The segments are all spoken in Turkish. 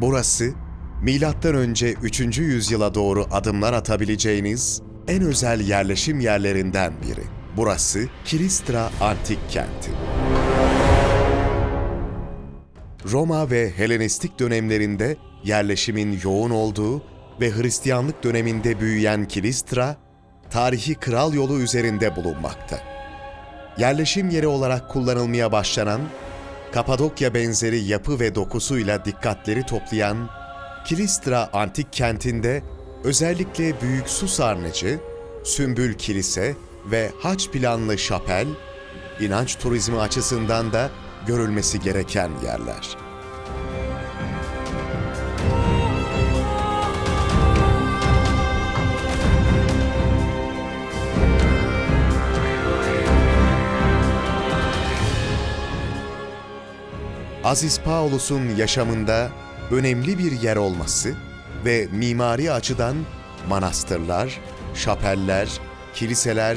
Burası milattan önce 3. yüzyıla doğru adımlar atabileceğiniz en özel yerleşim yerlerinden biri. Burası Kilistra Antik Kenti. Roma ve Helenistik dönemlerinde yerleşimin yoğun olduğu ve Hristiyanlık döneminde büyüyen Kilistra, tarihi kral yolu üzerinde bulunmakta. Yerleşim yeri olarak kullanılmaya başlanan, Kapadokya benzeri yapı ve dokusuyla dikkatleri toplayan Kilistra antik kentinde özellikle büyük su sarnıcı, sümbül kilise ve haç planlı şapel, inanç turizmi açısından da görülmesi gereken yerler. Aziz Paulus'un yaşamında önemli bir yer olması ve mimari açıdan manastırlar, şapeller, kiliseler,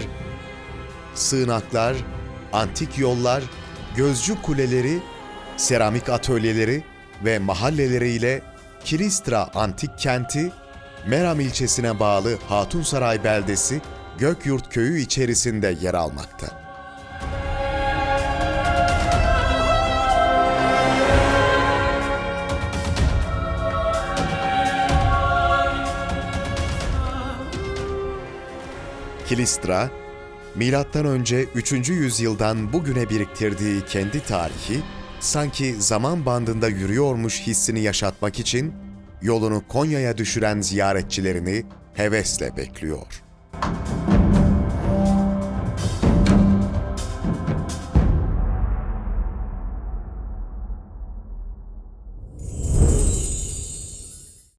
sığınaklar, antik yollar, gözcü kuleleri, seramik atölyeleri ve mahalleleriyle Kilistra antik kenti, Meram ilçesine bağlı Hatunsaray beldesi Gökyurt köyü içerisinde yer almakta. Kilistra, önce 3. yüzyıldan bugüne biriktirdiği kendi tarihi, sanki zaman bandında yürüyormuş hissini yaşatmak için yolunu Konya'ya düşüren ziyaretçilerini hevesle bekliyor.